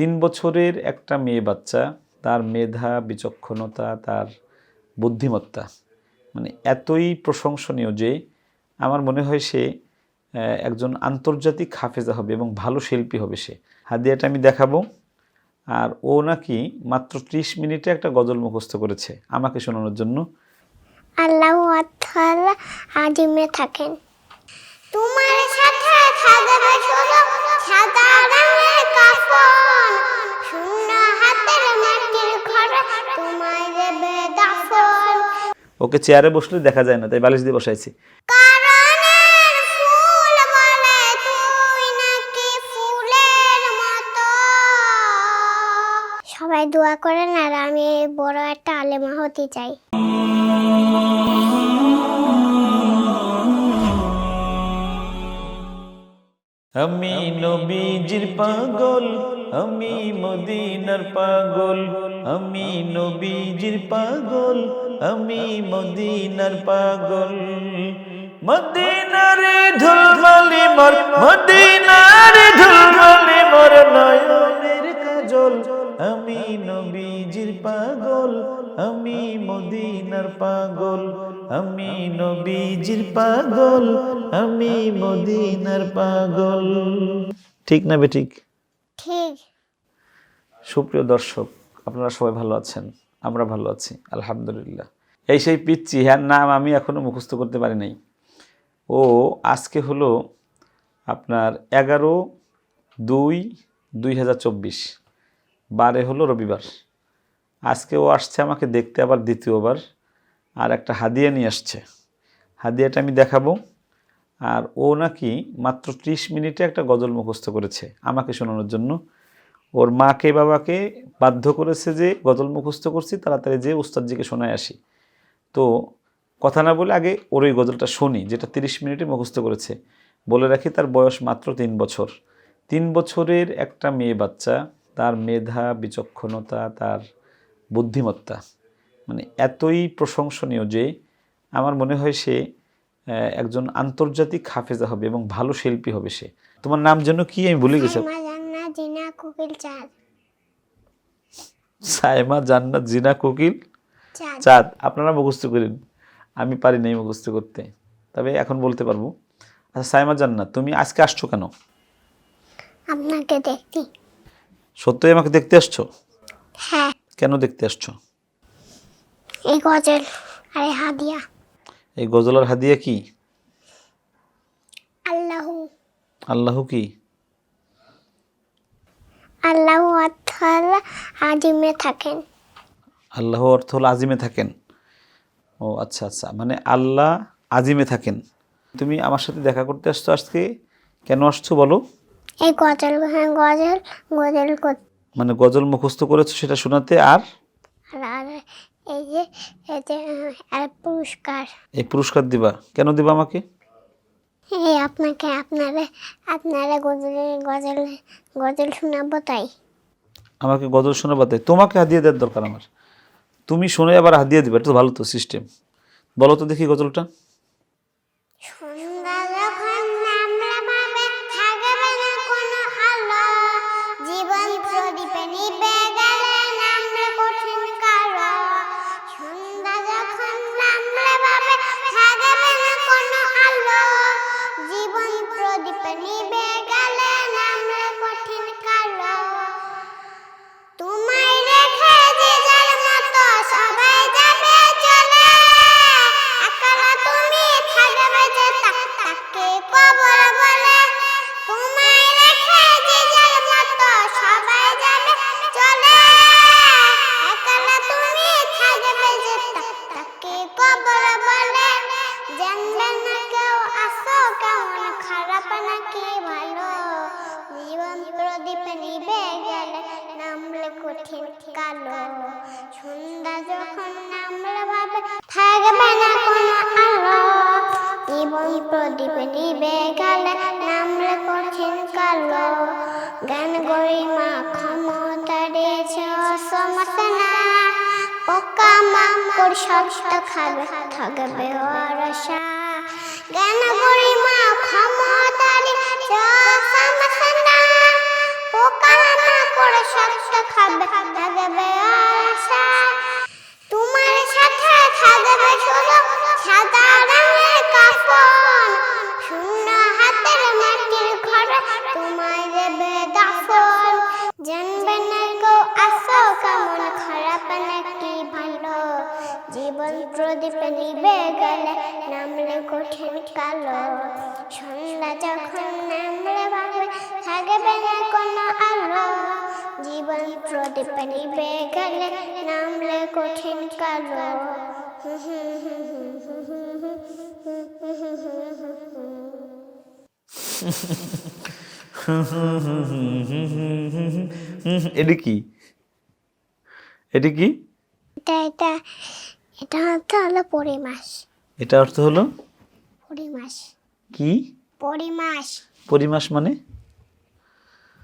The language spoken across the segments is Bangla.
তিন বছরের একটা মেয়ে বাচ্চা, তার মেধা, বিচক্ষণতা, তার বুদ্ধিমত্তা মানে এতই প্রশংসনীয় যে আমার মনে হয় সে একজন আন্তর্জাতিক হাফেজা হবে এবং ভালো শিল্পী হবে সে। হাদিয়াটা আমি দেখাবো। আর ও নাকি মাত্র ত্রিশ মিনিটে একটা গজল মুখস্থ করেছে আমাকে শোনানোর জন্য। আল্লাহ আজিমে থাকেন। তোমার সাথে থাকবে ওকে চেয়ারে বসলে দেখা যায় না তাই বালিশ দিয়ে বসাইছি। কারণের ফুল বলে তুই নাকি ফুলের মতো। সবাই দোয়া করেন আর আমি বড় একটা আলেমা হতে চাই। আমি নবীজির পাগল। আমি মদিনার পাগল, আমি নবীজির পাগল, আমি মদিনার পাগল। মদিনারে ঢুলমালি মর, মদিনারে ঢুলমালি মর নয়নের কাজল। আমি নবীজির পাগল, আমি মদিনার পাগল, আমি নবীজির পাগল, আমি মদিনার পাগল। ঠিক না বেঠিক ঠিক। সুপ্রিয় দর্শক, আপনারা সবাই ভালো আছেন? আমরা ভালো আছি, আলহামদুলিল্লাহ। এই সেই পিচ্ছি হ্যার নাম আমি এখনও মুখস্থ করতে পারি নাই। ও আজকে হলো আপনার এগারো দুই দুই হাজার চব্বিশ, বারে হলো রবিবার। আজকে ও আসছে আমাকে দেখতে আবার দ্বিতীয়বার, আর একটা হাদিয়া নিয়ে আসছে। হাদিয়াটা আমি দেখাবো। আর ও নাকি মাত্র ত্রিশ মিনিটে একটা গজল মুখস্থ করেছে আমাকে শোনানোর জন্য। ওর মাকে, বাবাকে বাধ্য করেছে যে গজল মুখস্থ করছি, তাড়াতাড়ি যে উস্তাদজিকে শোনায় আসি। তো কথা না বলে আগে ওর ওই গজলটা শুনি, যেটা তিরিশ মিনিটে মুখস্থ করেছে। বলে রাখি তার বয়স মাত্র তিন বছর। তিন বছরের একটা মেয়ে বাচ্চা, তার মেধা, বিচক্ষণতা, তার বুদ্ধিমত্তা। মানে এতই প্রশংসনীয় যে আমার মনে হয় সে একজন আন্তর্জাতিক হাফেজা হবে এবং ভালো শিল্পী হবে সে। তোমার নাম যেন কি আমি ভুলে গেছি। সাইমা জান্নাত জিনা কোকিল চাঁদ। চাঁদ। আপনারা মুখস্থ করেন। আমি পারি নাই মুখস্থ করতে। তবে এখন বলতে পারব। আচ্ছা সাইমা জান্নাত তুমি আজকে আসছো কেন? আপনাকে দেখতি সত্যই আমাকে দেখতে আসছো? হ্যাঁ। কেন দেখতে আসছো? এই গজল আরে হাদিয়া। এই গজলার হাদিয়া কি? আল্লাহ। আল্লাহ কি? আল্লাহ তাআলা আজিমে থাকেন। আল্লাহ অর্থ হলো আজিমে থাকেন। ও আচ্ছা আচ্ছা মানে আল্লাহ আজিমে থাকেন। তুমি আমার সাথে দেখা করতে আসছো আজকে? কেন আসছো বলো? এই গজল হ্যাঁ গজল গজল মানে গজল মুখস্থ করেছ সেটা শোনাতে আর আর এই যে এই আর পুরস্কার। এই পুরস্কার দিবা? কেন দিবা আমাকে? এই আপনাকে আপনারা আপনারা গজল গজল গজল শোনাবো তাই। আমাকে গজল শোনাবো তাই? তোমাকে হাদিয়ে দেওয়ার দরকার আমার। তুমি শুনে আবার হাদিয়ে দিবে এটা তো ভালো তো সিস্টেম বলো তো দেখি গজলটা। কঠিন কালো। সন্ধ্যা যখন নামলে ভাবে থাকবে না কোনো আলো, জীবন প্রদীপ নিবে গেলে নামলে কালো। জ্ঞান গরিমা ক্ষমতা দিয়েছে অসমসনা। পোকা খাবে, থাকবে অরসা গরিমা ক্ষমতা অসমসনা। করে সত্য খাবে খাবে পানি বেগানে নামলে কঠিন কালো। এটি কি? এটি কি? এটা এটা এটা অর্থ হলো পরি এটা অর্থ হলো? পরি কি? পরি মাস মানে?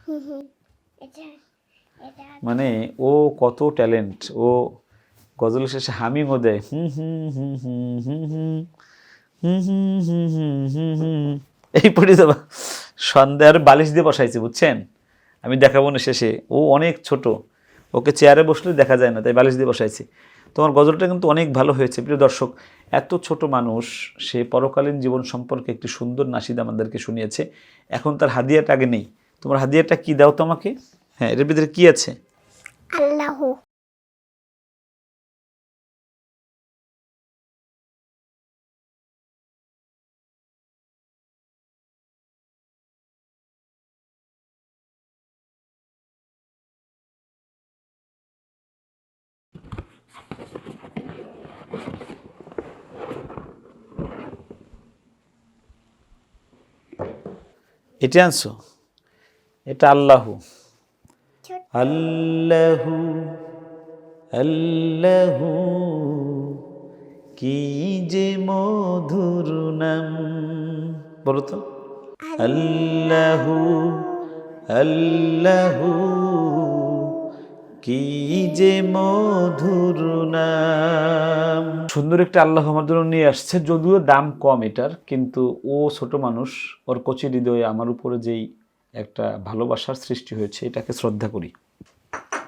হুম হুম। এটা মানে ও কত ট্যালেন্ট ও গজল শেষে হামিংও দেয় হুম হুম হুম হুম হুম হুম হুম হুম হুম হুম হুম হুম। এই পড়ি দেবা সন্ধ্যার বালিশ দিয়ে বসাইছি বুঝছেন আমি দেখাবো না শেষে ও অনেক ছোট ওকে চেয়ারে বসলে দেখা যায় না তাই বালিশ দিয়ে বসাইছি তোমার গজলটা কিন্তু অনেক ভালো হয়েছে প্রিয় দর্শক এত ছোট মানুষ সে পরকালীন জীবন সম্পর্কে একটি সুন্দর নাসিদ আমাদেরকে শুনিয়েছে এখন তার হাদিয়াটা আগে নেই তোমার হাদিয়াটা কি দাও তো আমাকে হ্যাঁ এর ভিতরে কি আছে? আল্লাহ। এটা আনছো? এটা আল্লাহু। আল্লাহু আল্লাহু, কি যে মধুর নাম। বলো তো। আল্লাহু আল্লাহু, কি যে মধুর নাম। সুন্দর একটা আল্লাহ আমার জন্য নিয়ে আসছে, যদিও দাম কম এটার, কিন্তু ও ছোট মানুষ, ওর কচি হৃদয়ে আমার উপরে যেই একটা ভালোবাসার সৃষ্টি হয়েছে, এটাকে শ্রদ্ধা করি।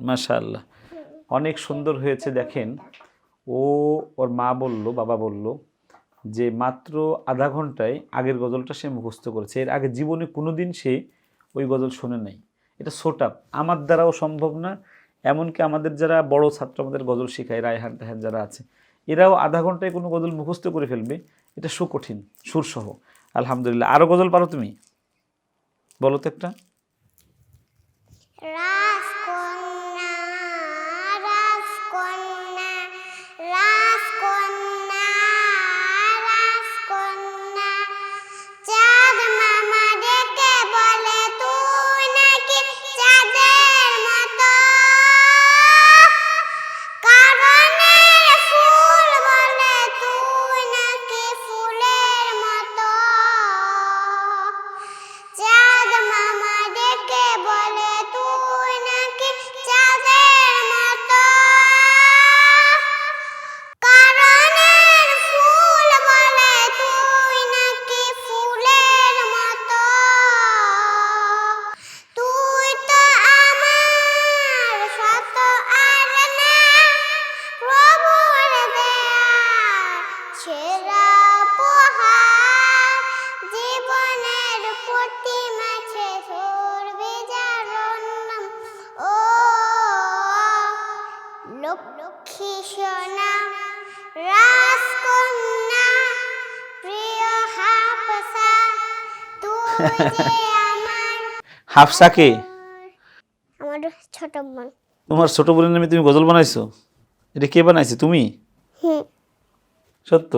মাশাআল্লাহ। অনেক সুন্দর হয়েছে, দেখেন। ও ওর মা বলল, বাবা বলল যে মাত্র আধা ঘন্টায় আগের গজলটা সে মুখস্থ করেছে। এর আগে জীবনে কোনো দিন সে ওই গজল শোনে নাই। এটা সোটাপ আমার দ্বারাও সম্ভব না। এমনকি আমাদের যারা বড় ছাত্র, আমাদের গজল শেখায়, রায়হান টাহান যারা আছে, এরাও আধা ঘন্টায় কোনো গজল মুখস্থ করে ফেলবে। এটা সুকঠিন, সুরসহ। আলহামদুলিল্লাহ। আরও গজল পারো তুমি? বলো তো একটা। রা হাফসাকে আমার ছোট বোন। তোমার ছোট বোনের নামে তুমি গজল বানাইছো? এটা কে বানাইছে? তুমি? সত্য?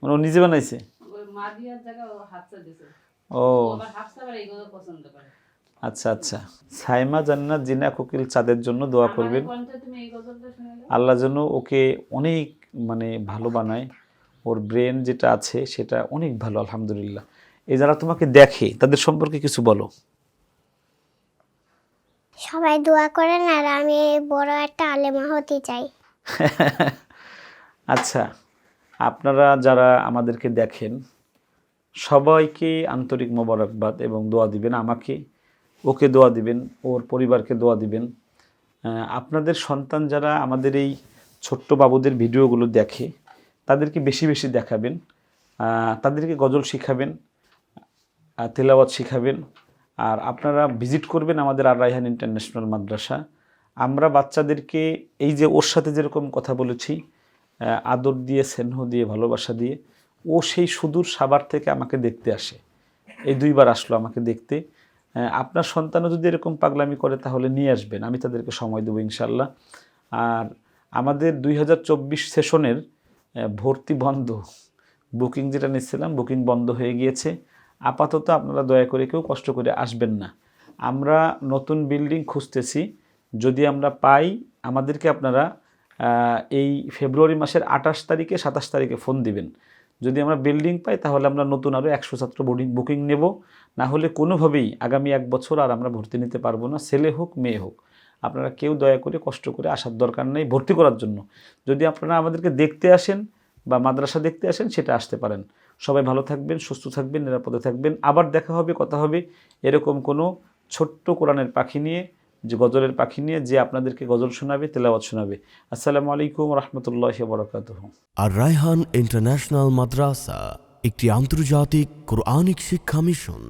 মানে ও নিজে বানাইছে? ও হাফসা আচ্ছা আচ্ছা। সাইমা জান্নাত জিনা কোকিল চাঁদের জন্য দোয়া করবেন। কোনটা তুমি এই গজলটা শুনে আল্লাহ যেন ওকে অনেক মানে ভালো বানায়। ওর ব্রেন যেটা আছে সেটা অনেক ভালো আলহামদুলিল্লাহ। এই যারা তোমাকে দেখে তাদের সম্পর্কে কিছু বলো। সবাই দোয়া করেন আর আমি বড় একটা আলেমা হতে চাই। আচ্ছা আপনারা যারা আমাদেরকে দেখেন সবাইকে আন্তরিক মোবারকবাদ এবং দোয়া দিবেন আমাকে ওকে দোয়া দিবেন ওর পরিবারকে দোয়া দিবেন। আপনাদের সন্তান যারা আমাদের এই ছোট্ট বাবুদের ভিডিওগুলো দেখে তাদেরকে বেশি বেশি দেখাবেন তাদেরকে গজল শিখাবেন তেলাওয়াত শিখাবেন। আর আপনারা ভিজিট করবেন আমাদের আর রায়হান ইন্টারন্যাশনাল মাদ্রাসা। আমরা বাচ্চাদেরকে এই যে ওর সাথে যেরকম কথা বলেছি আদর দিয়ে, স্নেহ দিয়ে, ভালোবাসা দিয়ে, ও সেই সুদূর সাবার থেকে আমাকে দেখতে আসে। এই দুইবার আসলো আমাকে দেখতে। আপনার সন্তানও যদি এরকম পাগলামি করে তাহলে নিয়ে আসবেন, আমি তাদেরকে সময় দেবো ইনশাল্লাহ আর আমাদের দুই হাজার চব্বিশ সেশনের ভর্তি বন্ধ। বুকিং যেটা নিচ্ছিলাম, বুকিং বন্ধ হয়ে গিয়েছে। আপাতত আপনারা দয়া করে কেউ কষ্ট করে আসবেন না। আমরা নতুন বিল্ডিং খুঁজতেছি। যদি আমরা পাই, আমাদেরকে আপনারা এই ফেব্রুয়ারি মাসের আঠাশ তারিখে সাতাশ তারিখে ফোন দিবেন। যদি আমরা বিল্ডিং পাই, তাহলে আমরা নতুন আরও একশো ছাত্র বোর্ডিং বুকিং নেব। না হলে কোনোভাবেই আগামী এক বছর আর আমরা ভর্তি নিতে পারব না, ছেলে হোক, মেয়ে হোক। আপনারা কেউ দয়া করে কষ্ট করে আসার দরকার নেই ভর্তি করার জন্য। যদি আপনারা আমাদেরকে দেখতে আসেন বা মাদ্রাসা দেখতে আসেন, সেটা আসতে পারেন। সবাই ভালো থাকবেন, সুস্থ থাকবেন, নিরাপদে থাকবেন। আবার দেখা হবে, কথা হবে এরকম কোনো ছোট্ট কোরআনের পাখি নিয়ে, যে গজলের পাখি নিয়ে যে আপনাদেরকে গজল শোনাবে, তেলাওয়াত শোনাবে। আসসালামু আলাইকুম রহমতুল্লাহ বরকাত আর রায়হান ইন্টারন্যাশনাল মাদ্রাসা, একটি আন্তর্জাতিক কোরআনিক শিক্ষা মিশন।